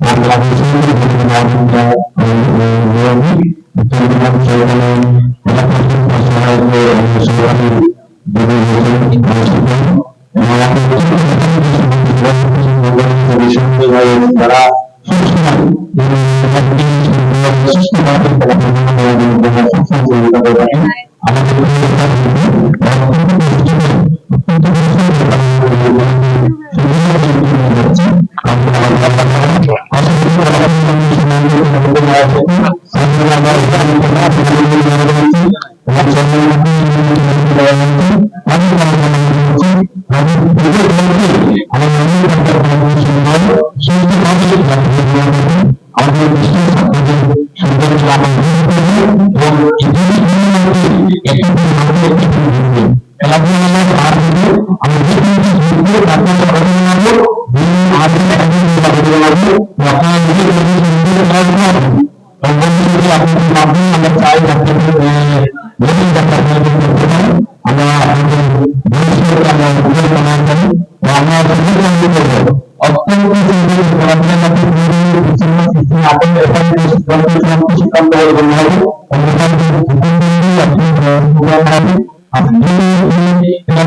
তারা jadi aku mampu agar saya dapat lebih dapat lebih berkenan ada busur ada busur pengantin bahwa pendidikan itu অত্যন্ত সুন্দর গ্রামীণ মধ্যে বিভিন্ন বিভিন্ন শিশু আপনি এখন গ্রামীণ সমস্ত শিক্ষণ দেওয়ার জন্য হবে অনুদান আপনি গ্রহণ হবে আপনি এবং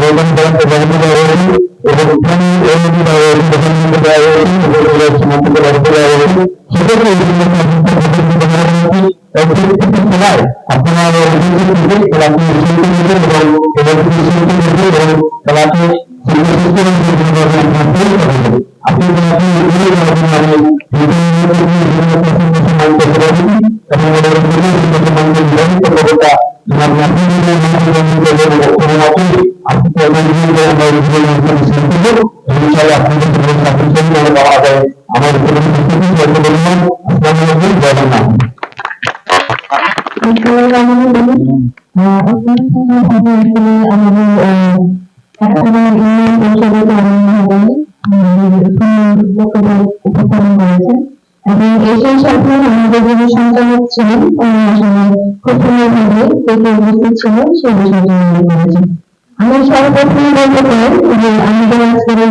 এবং তারা প্রদান করা হয়েছে এবং এখানে অনুমতি দেওয়া হয়েছে প্রধানমন্ত্রী দেওয়া হয়েছে মুখ্যমন্ত্রী দেওয়া হয়েছে সেটাকে সবাই আপনার খেলাটি এবং খেলাটি আপনি উনি আসলে খুব সুন্দরভাবে উপস্থিত ছিলেন সেই বিষয়টি করেছেন আমি সর্বপ্রথম বলতে পারি যে আমাদের আজকের এই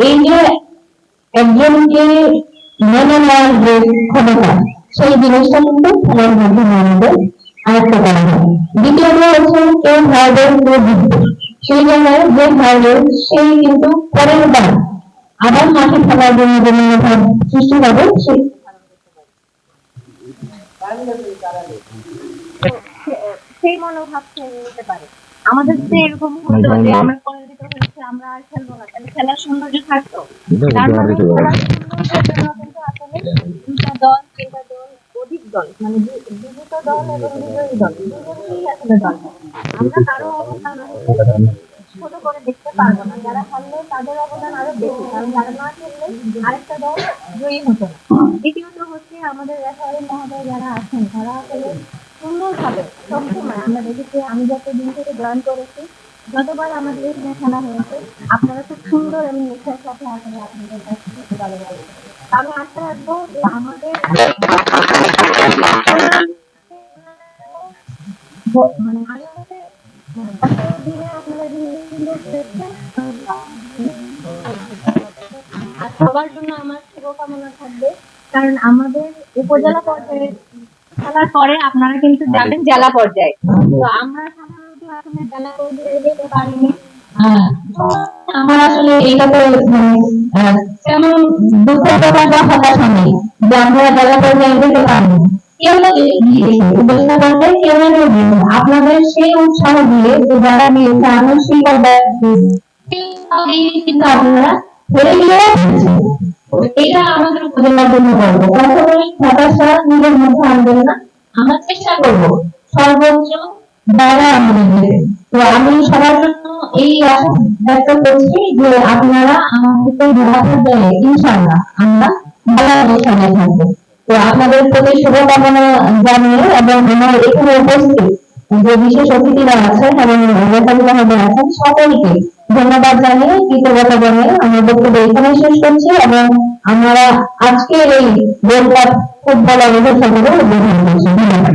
এই যে একজনকে মেনে নেওয়ার যে সেই জিনিসটা কিন্তু খেলার মাধ্যমে আমাদের সেই জায়গায় যে হারবে সেই কিন্তু পরের বার আবার মাঠে খেলার জন্য যে সৃষ্টি হবে সেই মনোভাব নিতে পারে। আমাদের যদি এরকম হতো যে আমরা পরাজিত হয়েছে আমরা আর খেলব না তাহলে খেলার সৌন্দর্য থাকতো। তার মানে খেলার সৌন্দর্যের জন্য কিন্তু আসলে দুটা দল তিনটা দল অধিক দল মানে বিজিত দল এবং বিজয়ী দল দুজনেই আসলে দল। আমরা কারও অবদান ছোট করে দেখতে পারব না। যারা হারলে তাদের অবদান আরও বেশি কারণ যারা না খেললে আরেকটা দল জয়ী হতো না। দ্বিতীয়ত হচ্ছে আমাদের রেফারি মহোদয় যারা আছেন তারা আসলে সুন্দরভাবে আমরা দেখেছি আমি যত দিন থেকে জয়েন করেছি, যতবার আমাদের খেলা হয়েছে, আপনারা খুব সুন্দর এবং নিষ্ঠার সাথে আসলে আপনাদের কাছ থেকে ভালো লাগে আমি আশা রাখব যে আমাদের মানে সবার জন্য আমার শুভকামনা থাকবে, কারণ আমাদের উপজেলা পর্যায়ে খেলার পরে আপনারা কিন্তু যাবেন জেলা পর্যায়ে। তো আমরা সাধারণত আসলে জেলা পর্যায়ে যেতে পারিনি। আমার আসলে এটাতে মানে তেমন দুঃখ প্রকাশ বা হতাশা নেই। যে আমরা জেলা পর্যায়ে যেতে পারিনি। কেউ না উপজেলা পর্যায়ে কেউ না কেউ গিয়েছে। আপনাদের সেই উৎসাহ দিয়ে যে যারা গিয়েছে আমরা সেই কিন্তু আপনারা এটা আমাদের উপজেলার জন্য হতাশা নিজের মধ্যে আনবেন না। আমরা চেষ্টা করব। সর্বোচ্চ আমাদের। তো আমি সবার জন্য এই আশা ব্যক্ত করছি যে আপনারা আমাদেরকে জেলা পর্যায়ে ইনশাআল্লাহ আমরা সামনে থাকব। তো আপনাদের প্রতি শুভকামনা জানিয়ে এবং আমার এখানে উপস্থিত যে বিশেষ অতিথিরা আছেন এবং নেতাজি মহোদয় আছেন সকলকে ধন্যবাদ জানিয়ে কৃতজ্ঞতা জানিয়ে আমার বক্তব্য এখানে শেষ করছি এবং আমরা আজকের এই গোল্ড কাপ ফুটবল অনুষ্ঠানগুলো উদ্বোধন করছি ধন্যবাদ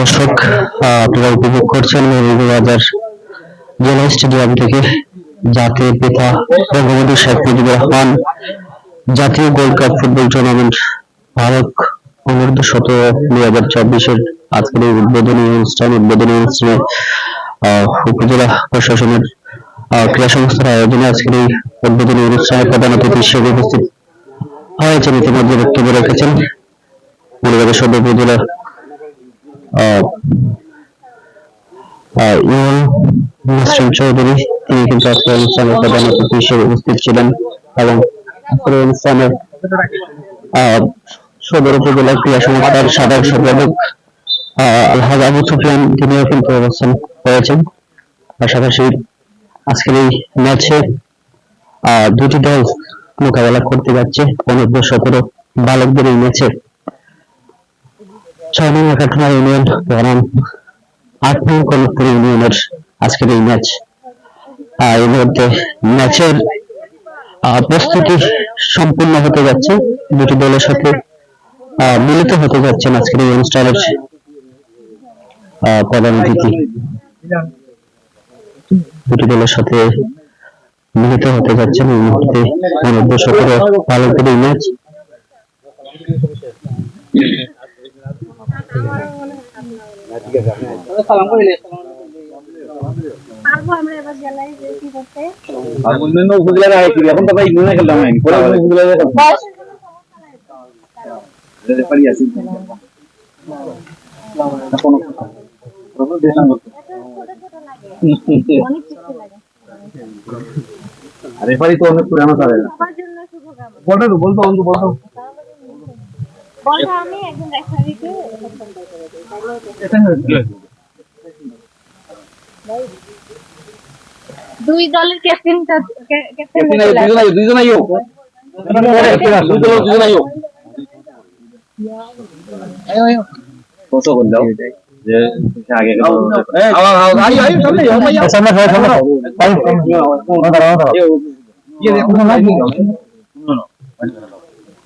দর্শক আপনারা উপভোগ করছেন মৌলভীবাজার জেলা স্টেডিয়াম থেকে জাতির পিতা বঙ্গবন্ধু শেখ মুজিবুর রহমান, জাতীয় gold cup football tournament Bharat অনূর্ধ্ব সতেরো দুই হাজার চব্বিশের আজকের এই উদ্বোধনী অনুষ্ঠান, উদ্বোধনী অনুষ্ঠানে উপজেলা প্রশাসনের ক্রীড়া সংস্থার আয়োজনে আজকের এই উদ্বোধনী অনুষ্ঠানে প্রধান অতিথি হিসেবে উপস্থিত হয়েছেন। ইতিমধ্যে বক্তব্য রেখেছেন মৌলভীবাজার সদর উপজেলা তিনি কিন্তু প্রধান অতিথি হিসেবে উপস্থিত ছিলেন এবং আজকের আহ, সদর উপজেলা ক্রীড়া সংস্থার সাধারণ সম্পাদক আলহাজ আবু সুফিয়ান তিনিও কিন্তু অবস্থান করেছেন পাশাপাশি আজকের এই ম্যাচে দুটি দল মোকাবেলা করতে যাচ্ছে। অনূর্ধ্ব সতেরো বালকদের এই ম্যাচে ছয় নং একাঠনা ইউনিয়ন বনাম আট নং কনকপুর ইউনিয়নের আজকের এই ম্যাচ এই মুহূর্তে ম্যাচের প্রস্তুতি সম্পূর্ণ হতে যাচ্ছে। দুটি দলের সাথে মিলিত হতে যাচ্ছেন আজকের এই অনুষ্ঠানের প্রধান অতিথি। দুটি দলের সাথে মিলিত হতে যাচ্ছেন। এই মুহূর্তে বালকদের এই ম্যাচ পারব আমরা এবার জেলায় যে কি করতে অন্যান্য উপজেলার আইছি এখন তো ভাই আমি পরে উপজেলার তো। রেফারি আছি তো অনেক পুরানো জন্য বলতো তো বলতো বলতো বলটা আমি একজন রেফারিকে পছন্দ করে দিই তাহলে তো- দুই দলের ক্যাপ্টেনটা ক্যাপ্টেন দুজন আইও দুজন আইও দুজন আইও কত বল দাও যে আগে গেল। আও আও আইও আইও সামনে আইও ভাই সামনে সামনে সামনে। ইয়ে দেখো না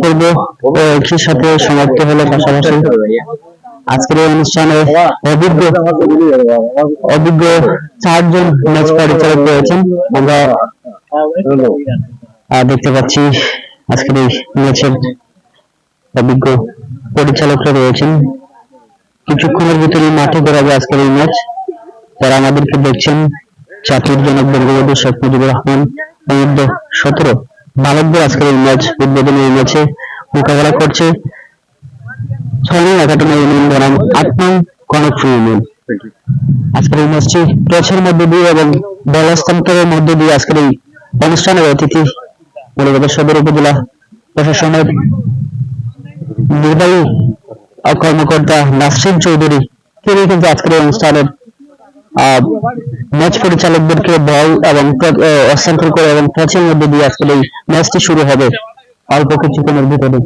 পর্ব ও একই সাথে সমাপ্ত হলো পাশাপাশি। আজকের এই অনুষ্ঠানে অভিজ্ঞ অভিজ্ঞ চারজন ম্যাচ পরিচালক রয়েছেন। আমরা দেখতে পাচ্ছি আজকের এই ম্যাচের অভিজ্ঞ পরিচালকরা রয়েছেন। কিছুক্ষণের ভিতরে মাঠে বেরোবে আজকের এই ম্যাচ। যারা আমাদেরকে দেখছেন, জাতির জনক বঙ্গবন্ধু শেখ মুজিবুর রহমান অনূর্ধ্ব সতেরো। বালকদের আজকের এই ম্যাচ উদ্বোধনী এই ম্যাচে মোকাবেলা করছে ছয় একাডেমি ইউনিয়ন বনাম আট নং কনকপুর ইউনিয়ন আজকের এই ম্যাচটি টসের মধ্যে দিয়ে এবং হস্তান্তরের মধ্যে দিয়ে আজকের এই অনুষ্ঠানের অতিথি মূলত সদর উপজেলা প্রশাসনের নির্বাহী কর্মকর্তা নাসরিন চৌধুরী তিনি কিন্তু আজকের এই অনুষ্ঠানের ম্যাচ পরিচালকদেরকে বল এবং হস্তান্তর করে এবং টচের মধ্যে দিয়ে আজকের এই ম্যাচটি শুরু হবে অল্প কিছুক্ষণের ভিতরে।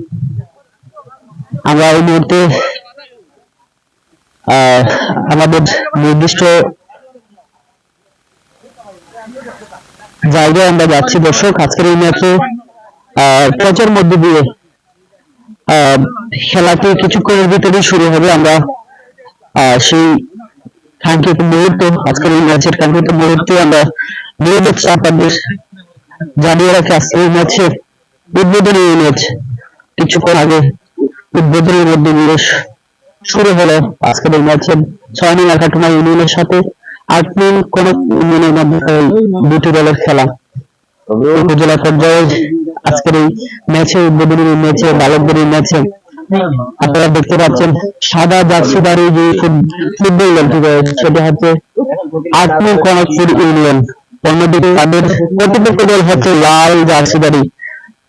আমরা এই মুহূর্তে আমাদের নির্দিষ্ট জায়গায় আমরা যাচ্ছি। দর্শক, আজকের এই ম্যাচে টচের মধ্যে দিয়ে খেলাটি কিছুক্ষণের ভিতরে শুরু হবে। আমরা সেই কাঙ্ক্ষিত মুহূর্ত আজকের এই ম্যাচের কাঙ্ক্ষিত মুহূর্তে আমরা নিয়মিত আপনাদের। জানিয়ে রাখি আজকের এই ম্যাচের উদ্বোধনী ম্যাচ কিছুক্ষণ আগে উদ্বোধনের মধ্যে দিয়ে শুরু হলো আজকের এই ম্যাচের ছয় নং একাটনা ইউনিয়নের সাথে। আট নং কোন ইউনিয়নের মধ্যে দুটি দলের খেলা। উপজেলা পর্যায়ে আজকের এই ম্যাচে উদ্বোধনী ম্যাচে বালকদের ম্যাচে আপনারা দেখতে পাচ্ছেন সাদা জার্সিদারি যে ফুট- ফুটবল দলটি রয়েছে সেটা হচ্ছে আটমুর কনকপুর ইউনিয়ন। অন্যদিকে তাদের প্রতিপক্ষ দল হচ্ছে লাল জার্সি জার্সিদারি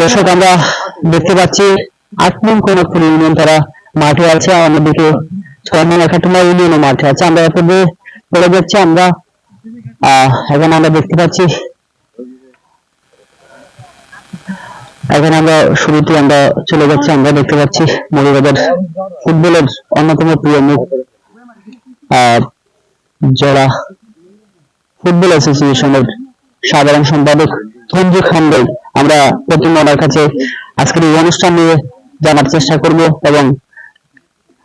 দর্শক, আমরা দেখতে পাচ্ছি আট নং কনকপুর ইউনিয়ন তারা মাঠে আছে অন্যদিকে ছয় নং একাত্তর ইউনিয়নও মাঠে আছে। আমরা এরপরে চলে যাচ্ছি, আমরা, আহ, এখন আমরা দেখতে পাচ্ছি এখন আমরা শুরুতে আমরা চলে যাচ্ছি, আমরা দেখতে পাচ্ছি মৌলবাজার ফুটবলের অন্যতম প্রিয় মুখ আর যারা ফুটবল অ্যাসোসিয়েশনের সাধারণ সম্পাদক ধনজু খান্ডাই আমরা প্রথম ওনার কাছে আজকের এই অনুষ্ঠান নিয়ে জানার চেষ্টা করব এবং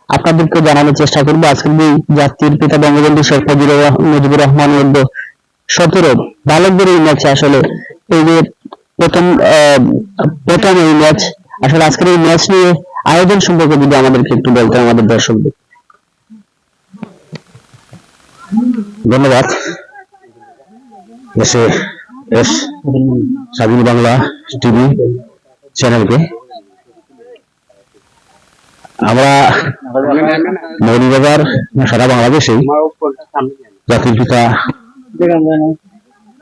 আপনাদেরকে জানানোর চেষ্টা করব। আজকের এই জাতির পিতা বঙ্গবন্ধু শেখ মুজিবুর রহ- মুজিবুর রহমান সতেরো বালকদের এই ম্যাচে আসলে যে প্রথম প্রথম এই ম্যাচ আসলে আজকের এই ম্যাচ নিয়ে আয়োজন সম্পর্কে যদি আমাদেরকে একটু বলতে আমাদের দর্শকদের। ধন্যবাদ। এসে এস, স্বাধীন বাংলা টিভি চ্যানেলকে। আমরা মৌলবাজার সারা বাংলাদেশেই জাতির পিতা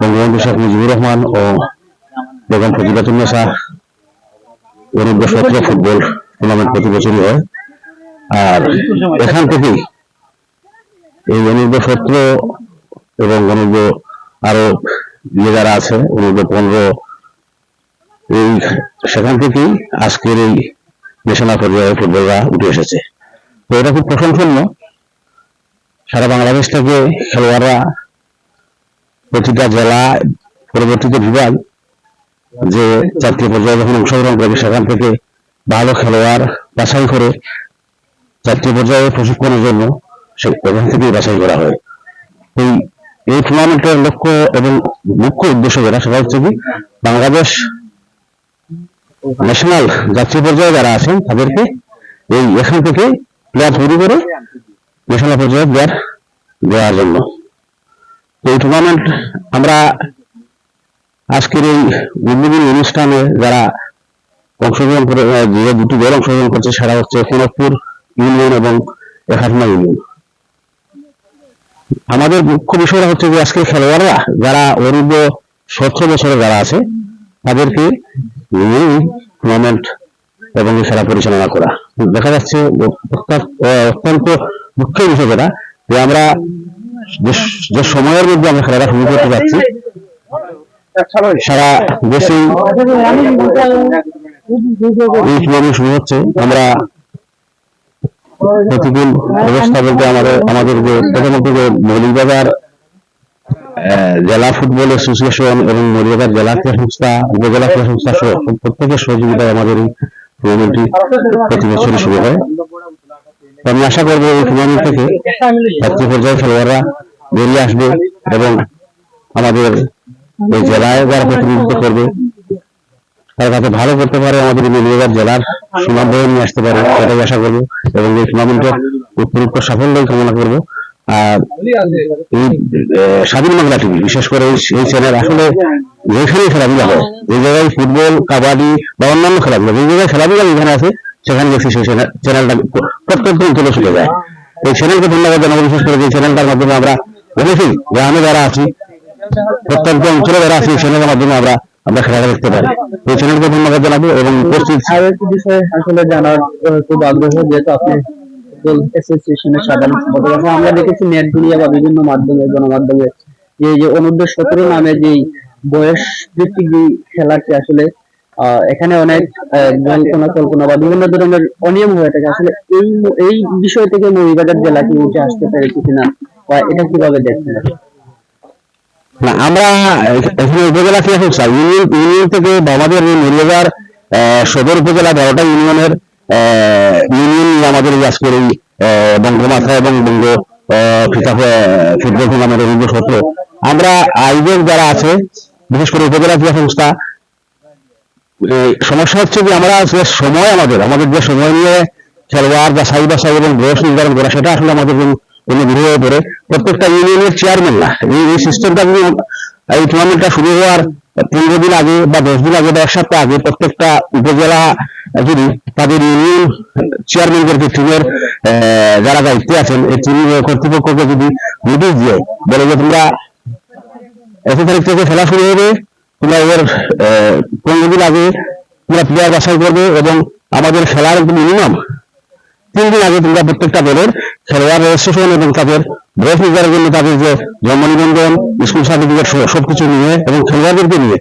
বঙ্গবন্ধু শেখ মুজিবুর রহমান ও বেগম ফজিলাতুন্নেসা অনূর্ধ্ব সতেরো ফুটবল টুর্নামেন্ট প্রতি বছরই হয়। আর এখান থেকেই এই অনূর্ধ্ব সতেরো এবং অনূর্ধ্ব আরও যারা আছে অনূর্ধ্ব পনেরো, এই সেখান থেকেই আজকের এই ন্যাশনাল পর্যায়ে ফুটবলরা উঠে এসেছে। তো এটা খুব প্রশংসনীয়। সারা বাংলাদেশ থেকে খেলোয়াড়রা প্রতিটা জেলা, পরবর্তীতে বিভাগ যে জাতীয় পর্যায়ে যখন অংশগ্রহণ করবে সেখান থেকে ভালো খেলোয়াড় বাছাই করে জাতীয় পর্যায়ে প্রশিক্ষণের জন্য সে ওখান থেকেই বাছাই করা হয়। এই এই টুর্নামেন্টের লক্ষ্য এবং মুখ্য উদ্দেশ্য যেটা, সেটা হচ্ছে কি, বাংলাদেশ ন্যাশনাল জাতীয় পর্যায়ে যারা আছেন, তাদেরকে এই এখান থেকে প্লেয়ার তৈরি করে ন্যাশনাল পর্যায়ে প্লেয়ার দেওয়ার জন্য। এই টুর্নামেন্ট আমরা আজকের এই উদ্বোধনী অনুষ্ঠানে যারা অংশগ্রহণ করে যে দুটি দল অংশগ্রহণ করছে সেটা হচ্ছে কোনকপুর ইউনিয়ন এবং একাত্মা ইউনিয়ন। আমাদের মুখ্য বিষয়টা হচ্ছে যে আজকে খেলোয়াড়রা, যারা অরুদ্ধ সতেরো বছরে যারা আছে, তাদেরকে টুর্নামেন্ট এবং খেলা পরিচালনা করা। দেখা যাচ্ছে অত্যন্ত মুখ্য বিষয় যেটা, যে আমরা যে সময়ের মধ্যে আমরা খেলাটা শুরু করতে যাচ্ছি সারা শুরু হচ্ছে। আমরা প্রতিদিন অবস্থা বলতে আমাদের আমাদের যে যে মৌলিকবাজার জেলা ফুটবল অ্যাসোসিয়েশন এবং মৌলিকবাজার জেলা ক্রীড়া সংস্থা, উপজেলা ক্রীড়া সংস্থা প্রত্যেকের সহযোগিতায় আমাদের এই প্রতি বছরই শুরু হয়। আমি আশা করব এই টুর্নামেন্ট থেকে জাতীয় পর্যায়ে খেলোয়াড়রা বেরিয়ে আসবে এবং আমাদের এই জেলায় যারা প্রতিনিধিত্ব করবে তারা যাতে ভালো করতে পারে আমাদের জেলার সুনাম বয়ে নিয়ে আসতে পারে সেটাই আশা করব। এবং এই টুর্নামেন্টের সাফল্যই কামনা করব। আর এই স্বাধীন বাংলা টিভি বিশেষ করে এই চ্যানেল আসলে যেখানে খেলাধুলা হয় যে জায়গায় ফুটবল কাবাডি বা অন্যান্য খেলাধুলা যে জায়গায় খেলাধুলা যেখানে আছে সেখানে দেখছি সেই চ্যানেলটা প্রত্যেক দিন তুলে চলে যায়। এই চ্যানেলকে ধন্যবাদ জানাব বিশেষ করে যে চ্যানেলটার মাধ্যমে আমরা অনেকেই গ্রামে যারা আছি প্রত্যন্ত অঞ্চলে যারা আছে মাধ্যমে আমরা আমরা খেলাটা দেখতে পারি। এই জানাব এবং উপস্থিত আরও একটি আসলে জানার খুব আগ্রহ যেহেতু আপনি অ্যাসোসিয়েশনের সাধারণ সম্পাদক আমরা দেখেছি নেট দুনিয়া বা বিভিন্ন মাধ্যমে গণমাধ্যমে যে সতেরো নামে যে বয়স ভিত্তিক যে খেলাটি আসলে এখানে অনেক আহ, জল্পনা কল্পনা বা বিভিন্ন ধরনের অনিয়ম হয়ে থাকে। আসলে এই এই বিষয় থেকে মৌলিবাজার জেলা কি উঠে আসতে পেরেছে কিনা বা এটা কীভাবে দেখছেন? না, আমরা, এখানে উপজেলা ইউনিয়ন ইউনিয়ন থেকে বা সদর উপজেলা বারোটা ইউনিয়নের ইউনিয়ন আমাদের বঙ্গমাথা এবং বঙ্গ আমরা আয়োজক যারা আছে, বিশেষ করে উপজেলা ক্রীড়া সংস্থা সমস্যা হচ্ছে যে আমরা যে সময় আমাদের আমাদের যে সময় নিয়ে খেলোয়াড় বাছাই বাছাই এবং বয়স নির্ধারণ করা, সেটা আসলে আমাদের গৃহ হয়ে পড়ে প্রত্যেকটা ইউনিয়নের চেয়ারম্যান না। এই সিস্টেমটা এই টুর্নামেন্টটা শুরু হওয়ার পনেরো দিন আগে বা দশ দিন আগে বা এক সপ্তাহ আগে প্রত্যেকটা উপজেলা যদি তাদের ইউনিয়ন চেয়ারম্যানদেরকে টিমের যারা দায়িত্বে আছেন, এই টিম কর্তৃপক্ষকে যদি নোটিশ দিয়ে বলে যে তোমরা এত তারিখ থেকে খেলা শুরু হবে, তোমরা এবার পনেরো দিন আগে তোমরা প্লেয়ার বাছাই করবে এবং আমাদের খেলার মিনিমাম তিন দিন আগে তোমরা প্রত্যেকটা দলের খেলোয়াড় রেজিস্ট্রেশন এবং তাদের বয়স নির্ধারণের জন্য তাদের যে জন্ম নিবন্ধন স্কুল সার্টিফিকেট সবকিছু নিয়ে এবং খেলোয়াড়দেরকে নিয়ে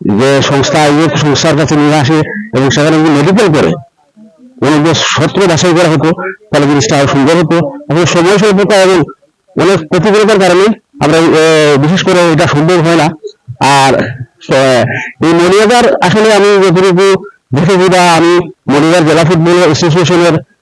যে সংস্থা সংস্থার কাছে নিয়ে আসে এবং সেখানে মেডিকেল করে অনেক যে সত্র বাছাই করা হতো, তাহলে জিনিসটা আরও সুন্দর হতো। আসলে সময় স্বল্পতা এবং অনেক প্রতিকূলতার কারণে আমরা বিশেষ করে এটা সম্ভব হয় না। আর এই মনিয়াদার আসলে আমি যতটুকু দেখেছি বা আমি মনিয়াদার জেলা ফুটবল অ্যাসোসিয়েশনের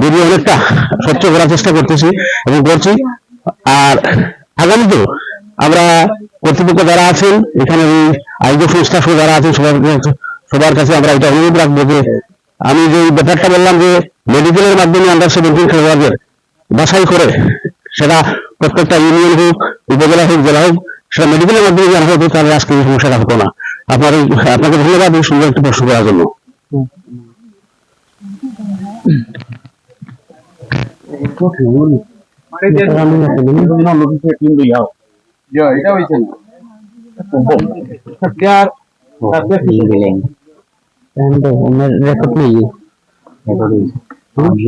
বেরিয়ে অনেকটা স্বচ্ছ করার চেষ্টা করতেছি এবং করছি। আর আগামীতেও আমরা কর্তৃপক্ষ যারা আছেন, এখানে আয়োজক সংস্থা সহ যারা আছেন, সবার সবার কাছে আমরা এটা অনুরোধ রাখব যে আমি যে ব্যাপারটা বললাম যে মেডিকেলের মাধ্যমে আন্ডার সেভেন্টিন খেলোয়াড়দের বাছাই করে সেটা প্রত্যেকটা ইউনিয়ন হোক, উপজেলা হোক, জেলা হোক, সেটা মেডিকেলের মাধ্যমে জানা হতো তাহলে আজকে এই সমস্যাটা হতো না। আপনার আপনাকে ধন্যবাদ সুন্দর একটি প্রশ্ন করার জন্য এটা হয়েছে রেকর্ড নেই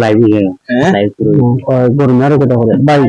লাইভ লাইভ গরমে আরও কথা বলে বাই